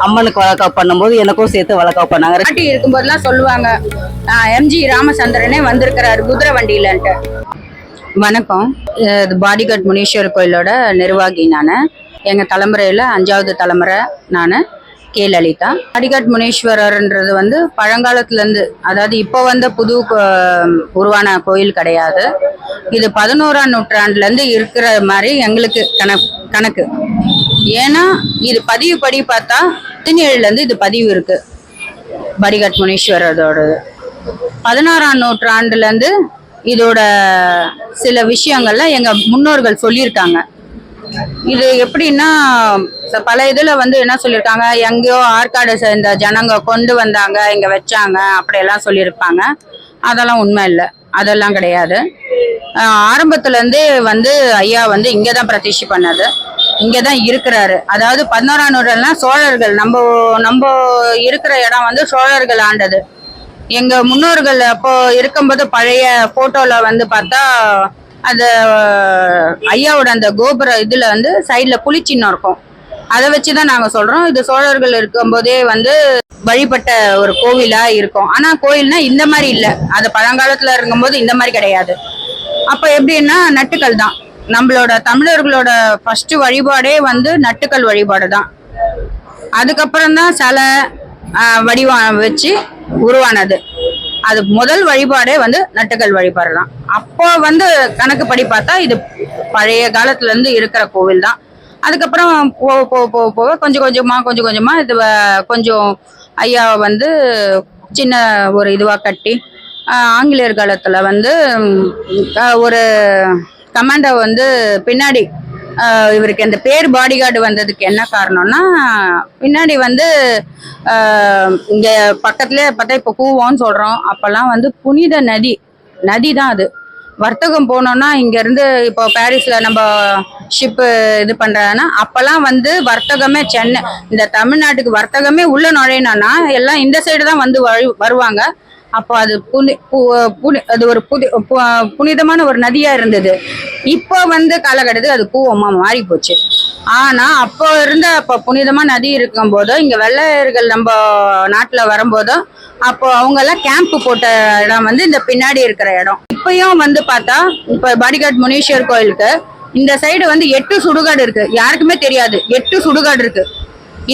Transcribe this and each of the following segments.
அம்மனுக்கு வழக்காவு பண்ணும்போது எனக்கும் சேர்த்து வழக்காவு பண்ணாங்க. பாட்டி இருக்கும்போதெல்லாம் சொல்லுவாங்க எம்ஜி ராமச்சந்திரனே வந்திருக்கிறாரு குதிரை வண்டியிலன்ட்டு. வணக்கம். இது பாடிகார்ட் முனீஸ்வரர் கோயிலோட நிர்வாகி நான். எங்கள் தலைமுறையில் அஞ்சாவது தலைமுறை நான் கே லலிதா. பாடிகார்ட் முனீஸ்வரர்ன்றது வந்து பழங்காலத்துலேருந்து அதாவது இப்போ வந்த புது கோ- உருவான கோயில் கிடையாது. இது பதினோராம் நூற்றாண்டுலேருந்து இருக்கிற மாதிரி எங்களுக்கு கணக்கு கணக்கு. ஏன்னா இது பதிவு படி பார்த்தா பதினேழுலேருந்து இது பதிவு இருக்குது பாடிகாட் முனீஸ்வரரோடது. பதினாறாம் நூற்றாண்டுலேருந்து இதோட சில விஷயங்கள்லாம் எங்கள் முன்னோர்கள் சொல்லியிருக்காங்க. இது எப்படின்னா ச- பல இதில் வந்து என்ன சொல்லியிருக்காங்க எங்கேயோ ஆற்காடு சேர்ந்த ஜனங்க கொண்டு வந்தாங்க இங்கே வச்சாங்க அப்படியெல்லாம் சொல்லியிருப்பாங்க. அதெல்லாம் உண்மை இல்லை. அதெல்லாம் கிடையாது. ஆரம்பத்துலேருந்தே வந்து ஐயா வந்து இங்கே தான் பிரதிஷ்டி பண்ணது. இங்கே தான் இருக்கிறாரு. அதாவது பதினோராம் நூற்றாண்டுலாம் சோழர்கள் நம்ம நம்ம இருக்கிற இடம் வந்து சோழர்கள் ஆண்டது. எங்க முன்னோர்கள் அப்போ இருக்கும்போது பழைய போட்டோல வந்து பார்த்தா அந்த ஐயாவோட அந்த கோபுர இதுல வந்து சைட்ல புலிச்சின்னம் இருக்கும். அதை வச்சு தான் நாங்க சொல்றோம். இது சோழர்கள் இருக்கும்போதே வந்து வழிபட்ட ஒரு கோவிலா இருக்கும். ஆனா கோயில்னா இந்த மாதிரி இல்லை. அது பழங்காலத்துல இருக்கும்போது இந்த மாதிரி கிடையாது. அப்ப எப்படின்னா நட்டுக்கள் தான். நம்மளோட தமிழர்களோட ஃபர்ஸ்ட் வழிபாடே வந்து நட்டுக்கள் வழிபாடு தான் அதுக்கப்புறம் தான் சிலை வடிவம் வச்சு உருவானது. அது முதல் வழிபாடே வந்து நட்டுக்கல் வழிபாடு தான் அப்போ வந்து கணக்குப்படி பார்த்தா இது பழைய காலத்துல இருந்து இருக்கிற கோவில் தான் அதுக்கப்புறம் போக போக போக போக கொஞ்சம் கொஞ்சமா கொஞ்சம் கொஞ்சமா இது கொஞ்சம் ஐயா வந்து சின்ன ஒரு இதுவாக கட்டி ஆங்கிலேயர் காலத்தில் வந்து ஒரு கமாண்டோ வந்து பின்னாடி இவருக்கு இந்த பேர் பாடிகார்டு வந்ததுக்கு என்ன காரணம்னா பின்னாடி வந்து இங்கே இங்க பார்த்தா இப்போ கூவோன்னு சொல்கிறோம் அப்போல்லாம் வந்து புனித நதி நதி தான் அது. வர்த்தகம் போனோம்னா இங்கேருந்து இப்போ பாரிஸில் நம்ம ஷிப்பு இது பண்ணுறாங்கன்னா அப்போல்லாம் வந்து வர்த்தகமே சென்னை இந்த தமிழ்நாட்டுக்கு வர்த்தகமே உள்ளே நுழையணும்னா எல்லாம் இந்த சைடு தான் வந்து வழி- வருவாங்க. அப்போ அது புனி புனி அது ஒரு புதி பு- புனிதமான ஒரு நதியா இருந்தது. இப்போ வந்து காலகட்டத்துக்கு அது கூவமா மாறி போச்சு. ஆனா அப்போ இருந்த அப்போ புனிதமா நதி இருக்கும் போதோ இங்க வெள்ளையர்கள் நம்ம நாட்டுல வரும்போதோ அப்போ அவங்க எல்லாம் கேம்ப் போட்ட இடம் வந்து இந்த பின்னாடி இருக்கிற இடம். இப்பயும் வந்து பார்த்தா இப்ப பாடிகாட் முனீஸ்வர் கோயிலுக்கு இந்த சைடு வந்து எட்டு சுடுகாடு இருக்கு. யாருக்குமே தெரியாது. எட்டு சுடுகாடு இருக்கு.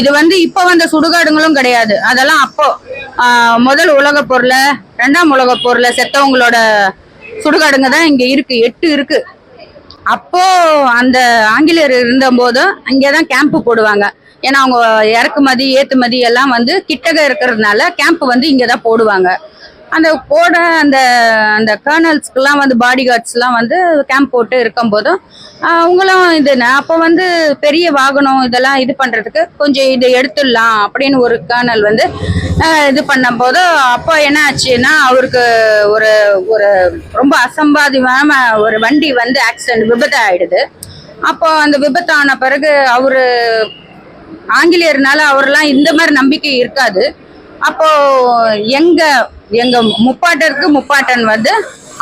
இது வந்து இப்ப வந்த சுடுகாடுங்களும் கிடையாது. அதெல்லாம் அப்போ முதல் உலக போர்ல ரெண்டாம் உலக போர்ல செத்தவங்களோட சுடுகாடுங்க தான் இங்க இருக்கு எட்டு இருக்கு. அப்போ அந்த ஆங்கிலேயர் இருந்தபோது அங்கேதான் கேம்ப் போடுவாங்க. ஏன்னா அவங்க இறக்குமதி ஏற்றுமதி எல்லாம் வந்து கிட்டக இருக்கிறதுனால கேம்ப் வந்து இங்கே தான் போடுவாங்க. அந்த போட அந்த அந்த கேர்னல்ஸ்க்கெல்லாம் வந்து பாடி கார்ட்ஸ்லாம் வந்து கேம்ப் போட்டு இருக்கும்போதும் போதும் அவங்களும் இது அப்போ வந்து பெரிய வாகனம் இதெல்லாம் இது பண்ணுறதுக்கு கொஞ்சம் இதை எடுத்துடலாம் அப்படின்னு ஒரு கேர்னல் வந்து இது பண்ணும்போது அப்போ என்ன ஆச்சுன்னா அவருக்கு ஒரு ஒரு ரொம்ப அசம்பாதிமான ஒரு வண்டி வந்து ஆக்சிடென்ட் விபத்து ஆயிடுது அப்போ அந்த விபத்து ஆன பிறகு அவர் ஆங்கிலேயர்னால அவரெல்லாம் இந்த மாதிரி நம்பிக்கை இருக்காது. அப்போ எங்க எங்க முப்பாட்டருக்கு முப்பாட்டன் வந்து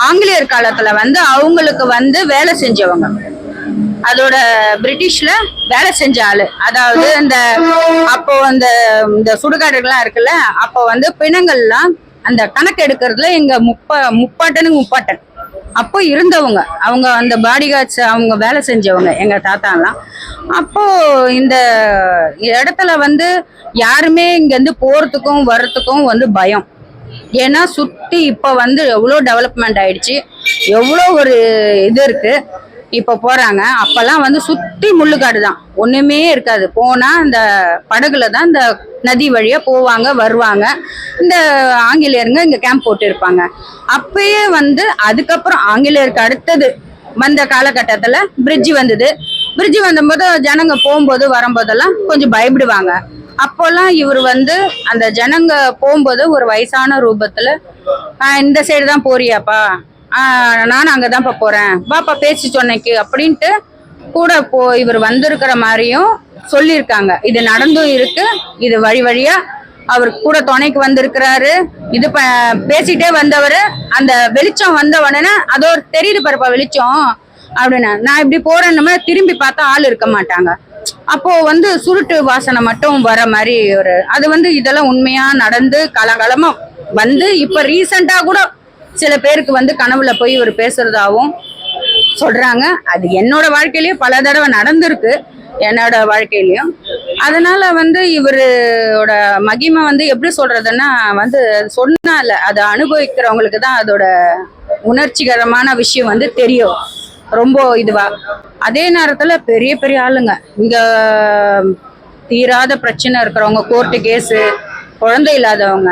ஆங்கிலேயர் காலத்துல வந்து அவங்களுக்கு வந்து வேலை செஞ்சவங்க. அதோட பிரிட்டிஷ்ல வேலை செஞ்ச ஆளு. அதாவது இந்த அப்போ அந்த இந்த சுடுகாடுகள்லாம் இருக்குல்ல அப்போ வந்து பிணங்கள்லாம் அந்த கணக்கு எடுக்கிறதுல எங்க முப்பா முப்பாட்டனுக்கு முப்பாட்டன். அப்போ இருந்தவங்க அவங்க அந்த பாடி கார்ட்ஸ் அவங்க வேலை செஞ்சவங்க எங்க தாத்தாலாம். அப்போ இந்த இடத்துல வந்து யாருமே இங்கேருந்து போறதுக்கும் வர்றதுக்கும் வந்து பயம். ஏன்னா சுற்றி இப்போ வந்து எவ்வளோ டெவலப்மெண்ட் ஆயிடுச்சு எவ்வளோ ஒரு இது இருக்கு இப்போ போகிறாங்க அப்போல்லாம் வந்து சுற்றி முள்ளுக்காடு தான். ஒன்றுமே இருக்காது. போனால் இந்த படகுல தான் இந்த நதி வழியாக போவாங்க வருவாங்க. இந்த ஆங்கிலேயருங்க இங்கே கேம்ப் போட்டு இருப்பாங்க அப்பயே வந்து அதுக்கப்புறம் ஆங்கிலேயருக்கு அடுத்தது வந்த காலகட்டத்தில் பிரிட்ஜ் வந்தது. பிரிட்ஜ் வந்தபோது ஜனங்க போகும்போது வரும்போதெல்லாம் கொஞ்சம் பயப்படுவாங்க. அப்போல்லாம் இவர் வந்து அந்த ஜனங்க போகும்போது ஒரு வயசான ரூபத்துல இந்த சைடு தான் போறியாப்பா. நான் அங்கே அங்கதான்ப்பா போறேன். பாப்பா பேசி சொன்னைக்கு அப்படின்ட்டு கூட போ இவர் வந்திருக்கிற மாதிரியும் சொல்லியிருக்காங்க. இது நடந்தும் இருக்கு இது வழி வழியா அவர் கூட துணைக்கு வந்திருக்கிறாரு. இது ப பேசிட்டே வந்தவர் அந்த வெளிச்சம் வந்த உடனே அதோ தெரியுது பாருப்பா வெளிச்சம் அப்படின்னு. நான் இப்படி போறேன்னு திரும்பி பார்த்தா ஆள் இருக்க மாட்டாங்க. அப்போ வந்து சுருட்டு வாசனை மட்டும் வர மாதிரி ஒரு அது வந்து இதெல்லாம் உண்மையா நடந்து காலகாலமா வந்து இப்ப ரீசெண்டா கூட சில பேருக்கு வந்து கனவுல போய் இவர் பேசுறதாவும் சொல்றாங்க. அது என்னோட வாழ்க்கையிலயும் பல தடவை நடந்திருக்கு என்னோட வாழ்க்கையிலயும். அதனால வந்து இவரோட மகிமை வந்து எப்படி சொல்றதுன்னா வந்து சொன்னால அதை அனுபவிக்கிறவங்களுக்கு தான் அதோட உணர்ச்சிகரமான விஷயம் வந்து தெரியும். ரொம்ப இதுவா. அதே நேரத்துல பெரிய பெரிய ஆளுங்க. இங்க தீராத பிரச்சனை இருக்கிறவங்க கோர்ட்டு கேஸு குழந்தை இல்லாதவங்க.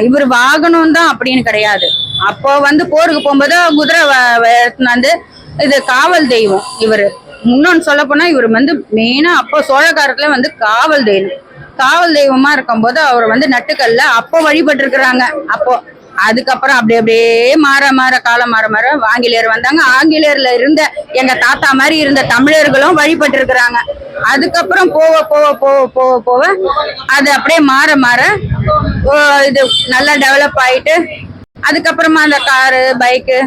இவர் வாகனம் தான் அப்படின்னு கிடையாது. அப்போ வந்து போருக்கு போகும்போது குதிரை வ- வந்து இது காவல் தெய்வம் இவர். முன்னொன்னு சொல்ல போனா இவர் வந்து மெயினா அப்போ சோழக்காரத்துல வந்து காவல் தெய்வம். காவல் தெய்வமா இருக்கும்போது அவர் வந்து நட்டுக்கல்ல. அப்போ வழிபட்டு இருக்கிறாங்க அப்போ அதுக்கப்புறம் அப்படி அப்படியே மாற மாற காலம் மாற மாற ஆங்கிலேயர் வந்தாங்க. ஆங்கிலேயர்ல இருந்த எங்க தாத்தா மாதிரி இருந்த தமிழர்களும் வழிபட்டு இருக்கிறாங்க அதுக்கப்புறம் போக போக போக போக போக அது அப்படியே மாற மாற ஓ, இது நல்லா டெவலப் ஆயிட்டு அதுக்கப்புறமா அந்த காரு பைக்கு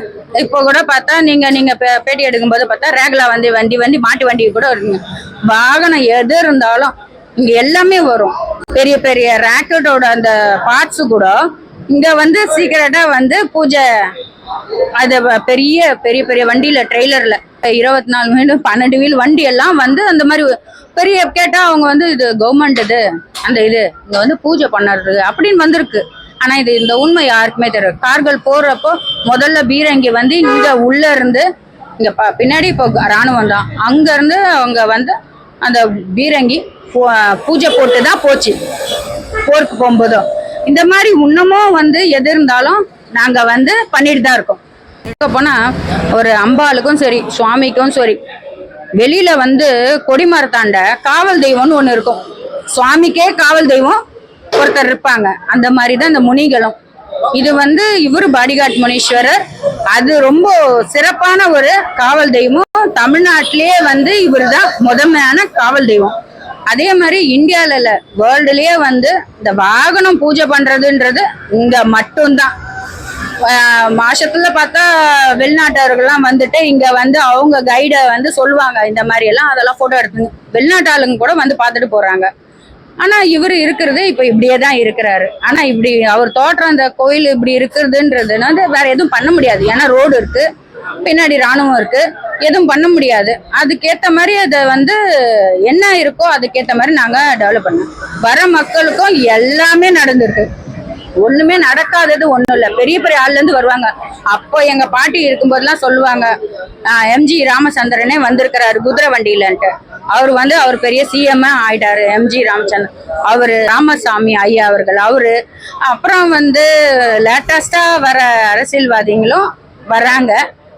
இப்போ கூட பார்த்தா நீங்க நீங்க பே- பேட்டி எடுக்கும்போது பார்த்தா ரேகுலா வந்து வண்டி வண்டி மாட்டு வண்டி கூட இருக்குங்க வாகனம் எது இருந்தாலும் இங்க எல்லாமே வரும். பெரிய பெரிய ராக்கெட்டோட அந்த பார்ட்ஸ் கூட இங்க வந்து சீக்கிரட்டா வந்து பூஜை அது பெரிய பெரிய பெரிய வண்டியில ட்ரெய்லர்ல இருபத்தி நாலு வீடு பன்னெண்டு வீல் வண்டி எல்லாம் வந்து அந்த மாதிரி பெரிய கேட்டா அவங்க வந்து இது கவர்மெண்ட் இது அந்த இது இங்க வந்து பூஜை பண்ணுறது அப்படின்னு வந்திருக்கு. ஆனா இது இந்த உண்மை யாருக்குமே தெரியும் கார்கள் போறப்போ முதல்ல பீரங்கி வந்து இங்க உள்ள இருந்து இங்க பின்னாடி இப்போ ராணுவம் தான். அங்க இருந்து அவங்க வந்து அந்த பீரங்கி பூஜை போட்டு தான் போச்சு. போருக்கு போகும்போதும். இந்த மாதிரி இன்னமும் வந்து எது இருந்தாலும் நாங்க வந்து பண்ணிட்டு தான் இருக்கோம். இருக்க போனா ஒரு அம்பாளுக்கும் சரி சுவாமிக்கும் சரி வெளியில வந்து கொடிமரத்தாண்ட காவல் தெய்வம்னு ஒண்ணு இருக்கும். சுவாமிக்கே காவல் தெய்வம் ஒருத்தர் இருப்பாங்க. அந்த மாதிரி தான் இந்த முனிகளும். இது வந்து இவர் பாடிகாட் முனீஸ்வரர். அது ரொம்ப சிறப்பான ஒரு காவல் தெய்வம். தமிழ்நாட்டிலேயே வந்து இவர் தான் முதன்மையான காவல் தெய்வம். அதே மாதிரி இந்தியால இல்லை வேர்ல்டுலயே வந்து இந்த வாகனம் பூஜை பண்றதுன்றது இங்க மட்டும்தான். மாசத்துல பார்த்தா வெளிநாட்டவர்கள்லாம் வந்துட்டு இங்க வந்து அவங்க கைடை வந்து சொல்லுவாங்க இந்த மாதிரி எல்லாம் அதெல்லாம் போட்டோ எடுத்துங்க வெளிநாட்டு ஆளுங்க கூட வந்து பார்த்துட்டு போறாங்க. ஆனா இவர் இருக்கிறது இப்ப இப்படியே தான் இருக்கிறாரு. ஆனா இப்படி அவர் தோற்றம் அந்த கோயில் இப்படி இருக்கிறதுன்றது வந்து வேற எதுவும் பண்ண முடியாது. ஏன்னா ரோடு இருக்கு. பின்னாடி ராணுவம் இருக்கு. எதுவும் பண்ண முடியாது. அதுக்கேற்ற மாதிரி அதை வந்து என்ன இருக்கோ அதுக்கேற்ற மாதிரி நாங்கள் டெவலப் பண்ணோம். வர மக்களுக்கும் எல்லாமே நடந்திருக்கு. ஒண்ணுமே நடக்காதது ஒண்ணும் இல்ல. பெரிய பெரிய ஆள்ல இருந்து வருவாங்க. அப்போ எங்க பாட்டி இருக்கும்போதெல்லாம் சொல்லுவாங்க எம்ஜி ராமச்சந்திரனே வந்திருக்கிறாரு குதிரை வண்டியிலன்ட்டு. அவர் வந்து அவர் பெரிய சிஎம் ஆயிட்டாரு எம்ஜி ராமச்சந்திரன். அவரு ராமசாமி ஐயா அவர்கள் அவரு. அப்புறம் வந்து லேட்டஸ்டா வர அரசியல்வாதிகளும் வராங்க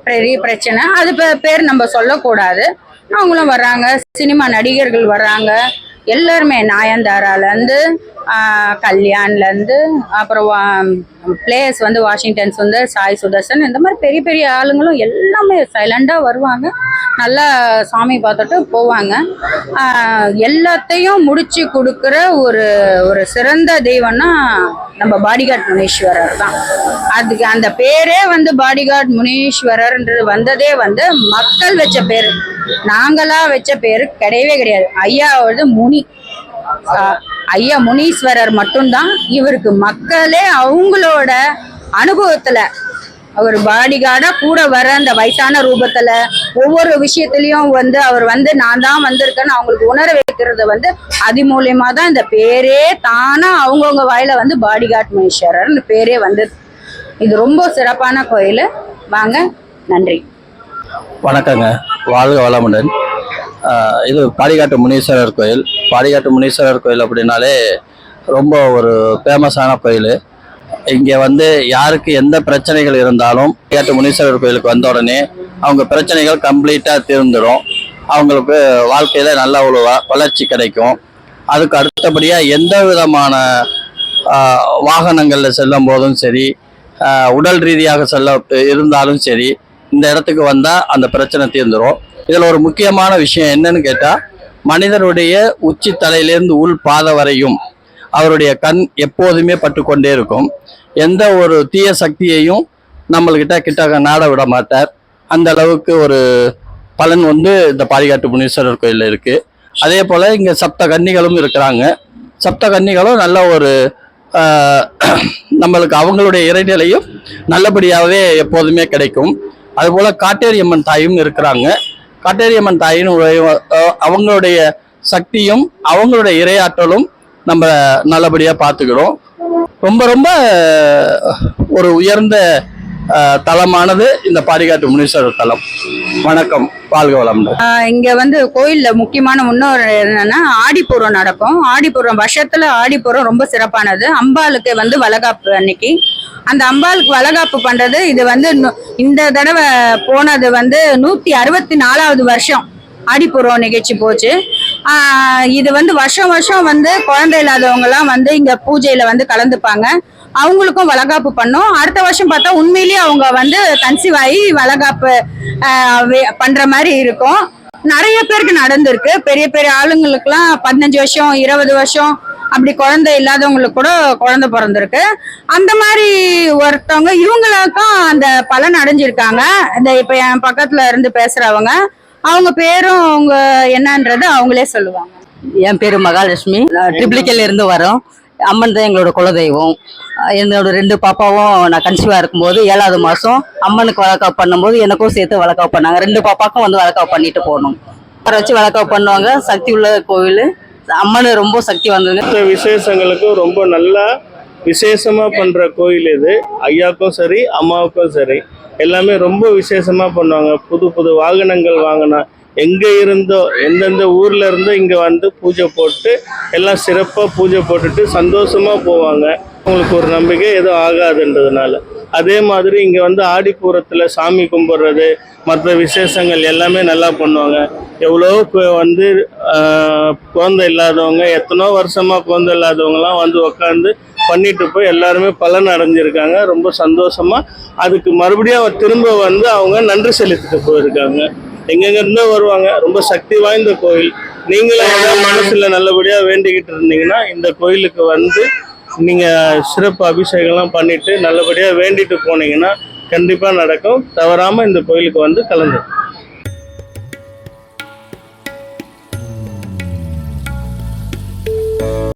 பெரிய பிரச்சனை. அது பே- பேர் நம்ம சொல்லக்கூடாது. அவங்களும் வர்றாங்க. சினிமா நடிகர்கள் வர்றாங்க. எல்லாருமே நாயந்தாராலேருந்து கல்யாண்லேருந்து அப்புறம் பிளேயர்ஸ் வந்து வாஷிங்டன்ஸ் வந்து சாய் சுதர்சன் இந்த மாதிரி பெரிய பெரிய ஆளுங்களும் எல்லாமே சைலண்டாக வருவாங்க. நல்லா சாமி பார்த்துட்டு போவாங்க. எல்லாத்தையும் முடிச்சு கொடுக்குற ஒரு ஒரு சிறந்த தெய்வம்னா நம்ம பாடிகார்ட் முனீஸ்வரர் தான். அதுக்கு அந்த பேரே வந்து பாடிகார்ட் முனீஸ்வரர்ன்றது வந்ததே வந்து மக்கள் வச்ச பேர். நாங்களா வச்ச பேரு கிடையவே கிடையாது. ஐயாவது முனி. ஐயா முனீஸ்வரர் மட்டும்தான். இவருக்கு மக்களே அவங்களோட அனுபவத்துல அவர் பாடிகார்டா கூட வர அந்த வயசான ரூபத்துல ஒவ்வொரு விஷயத்திலயும் வந்து அவர் வந்து நான் தான் வந்திருக்கேன்னு அவங்களுக்கு உணர வைக்கிறது வந்து அது மூலியமா தான் இந்த பேரே தானா அவங்கவுங்க வாயில வந்து பாடிகார்ட் முனீஸ்வரர்னு பேரே வந்து இது ரொம்ப சிறப்பான கோயில். வாங்க நன்றி. வணக்கங்க. வாழ்க வளமுடன். இது பாடிகாட்டு முனீஸ்வரர் கோயில். பாடிகாட்டு முனீஸ்வரர் கோயில் அப்படின்னாலே ரொம்ப ஒரு ஃபேமஸான கோயில். இங்கே வந்து யாருக்கு எந்த பிரச்சனைகள் இருந்தாலும் பாடிகாட்டு முனீஸ்வரர் கோயிலுக்கு வந்த உடனே அவங்க பிரச்சனைகள் கம்ப்ளீட்டாக தீர்ந்துடும் அவங்களுக்கு வாழ்க்கையில் நல்ல ஒரு வளர்ச்சி கிடைக்கும். அதுக்கு அடுத்தபடியாக எந்த விதமான வாகனங்களில் செல்லும் போதும் சரி உடல் ரீதியாக செல்ல இருந்தாலும் சரி இந்த இடத்துக்கு வந்தால் அந்த பிரச்சனை தீர்ந்துடும் இதில் ஒரு முக்கியமான விஷயம் என்னன்னு கேட்டால் மனிதனுடைய உச்சி தலையிலேருந்து உள் பாதை வரையும் அவருடைய கண் எப்போதுமே பட்டுக்கொண்டே இருக்கும். எந்த ஒரு தீய சக்தியையும் நம்மள்கிட்ட கிட்ட நாட விட மாட்டார். அந்த அளவுக்கு ஒரு பலன் வந்து இந்த பாரிகாட்டு முனீஸ்வரர் கோயிலில் இருக்குது அதே போல் இங்கே சப்த கன்னிகளும் இருக்கிறாங்க. சப்த கன்னிகளும் நல்ல ஒரு நம்மளுக்கு அவங்களுடைய இறைநிலையும் நல்லபடியாகவே எப்போதுமே கிடைக்கும். அதுபோல் காட்டேரியம்மன் தாயும் இருக்கிறாங்க. காட்டேரியம்மன் தாயின் அவங்களுடைய சக்தியும் அவங்களுடைய இரையாற்றலும் நம்ம நல்லபடியாக பார்த்துக்கிறோம். ரொம்ப ரொம்ப ஒரு உயர்ந்த தலமானது இந்த பாரிகாட்டு முனீஸ்வரர் தலம். வணக்கம். வாழ்க வளமுடன். இங்க வந்து கோயில்ல முக்கியமான முன்னோர் என்னன்னா ஆடிப்பூரம் நடக்கும். ஆடிப்பூரம் வருஷத்துல ஆடிப்பூரம் ரொம்ப சிறப்பானது. அம்பாளுக்கு வந்து வளகாப்பு அன்னைக்கு. அந்த அம்பாளுக்கு வளகாப்பு பண்றது இது வந்து நு- இந்த தடவை போனது வந்து நூத்தி அறுபத்தி நாலாவது வருஷம் அடிப்புறம் நிகழ்ச்சி போச்சு. இது வந்து வருஷம் வருஷம் வந்து குழந்தை இல்லாதவங்கலாம் வந்து இங்க பூஜையில வந்து கலந்துப்பாங்க. அவங்களுக்கும் வளகாப்பு பண்ணோம். அடுத்த வருஷம் பார்த்தா உண்மையிலேயே அவங்க வந்து கன்சீவ் ஆகி வளகாப்பு வே- பண்ற மாதிரி இருக்கும். நிறைய பேருக்கு நடந்திருக்கு. பெரிய பெரிய ஆளுங்களுக்குலாம் பதினஞ்சு வருஷம் இருபது வருஷம் அப்படி குழந்தை இல்லாதவங்களுக்கு கூட குழந்தை பிறந்திருக்கு. அந்த மாதிரி ஒருத்தவங்க இவங்களுக்கும் அந்த பலன் அடைஞ்சிருக்காங்க. இந்த இப்ப என் பக்கத்துல இருந்து பேசுறவங்க அவங்க பேரும் அவங்க என்னன்றது அவங்களே சொல்லுவாங்க. என் பேரு மகாலட்சுமி. நான் இருந்து வரோம். அம்மன் தான் எங்களோட குலதெய்வம். என்னோட ரெண்டு பாப்பாவும் நான் கன்சீவாக இருக்கும்போது ஏழாவது மாதம் அம்மனுக்கு வளர்க்காவு பண்ணும்போது எனக்கும் சேர்த்து வளர்க்காவு பண்ணாங்க. ரெண்டு பாப்பாக்கும் வந்து வளர்க்காவு பண்ணிட்டு போகணும் அவரை வச்சு வளர்க்காவு பண்ணுவாங்க. சக்தி உள்ள கோவில். அம்மன் ரொம்ப சக்தி வந்தது மற்ற விசேஷங்களுக்கும் ரொம்ப நல்லா விசேஷமா பண்ற கோயில் இது. ஐயாவுக்கும் சரி அம்மாவுக்கும் சரி. எல்லாமே ரொம்ப விசேஷமா பண்ணுவாங்க. புது புது வாகனங்கள் வாங்கினா எங்க இருந்தோ எந்தெந்த ஊர்ல இருந்தோ இங்க வந்து பூஜை போட்டு எல்லாம் சிறப்பா பூஜை போட்டுட்டு சந்தோஷமா போவாங்க. அவங்களுக்கு ஒரு நம்பிக்கை எதுவும் ஆகாதுன்றதுனால. அதே மாதிரி இங்கே வந்து ஆடிப்பூரத்தில் சாமி கும்பிட்றது மற்ற விசேஷங்கள் எல்லாமே நல்லா பண்ணுவாங்க. எவ்வளோ வந்து குழந்தை இல்லாதவங்க எத்தனோ வருஷமாக குழந்தை இல்லாதவங்களாம் வந்து உட்காந்து பண்ணிட்டு போய் எல்லாருமே பலன் அடைஞ்சிருக்காங்க. ரொம்ப சந்தோஷமா. அதுக்கு மறுபடியும் திரும்ப வந்து அவங்க நன்றி செலுத்திட்டு போயிருக்காங்க. எங்கெங்கிருந்தோ வருவாங்க. ரொம்ப சக்தி வாய்ந்த கோயில் நீங்களும் மனசில் நல்லபடியாக வேண்டிக்கிட்டு இருந்தீங்கன்னா இந்த கோயிலுக்கு வந்து நீங்கள் சிறப்பு அபிஷேகம்லாம் பண்ணிவிட்டு நல்லபடியாக வேண்டிட்டு போனீங்கன்னா கண்டிப்பாக நடக்கும். தவறாமல் இந்த கோயிலுக்கு வந்து கலந்து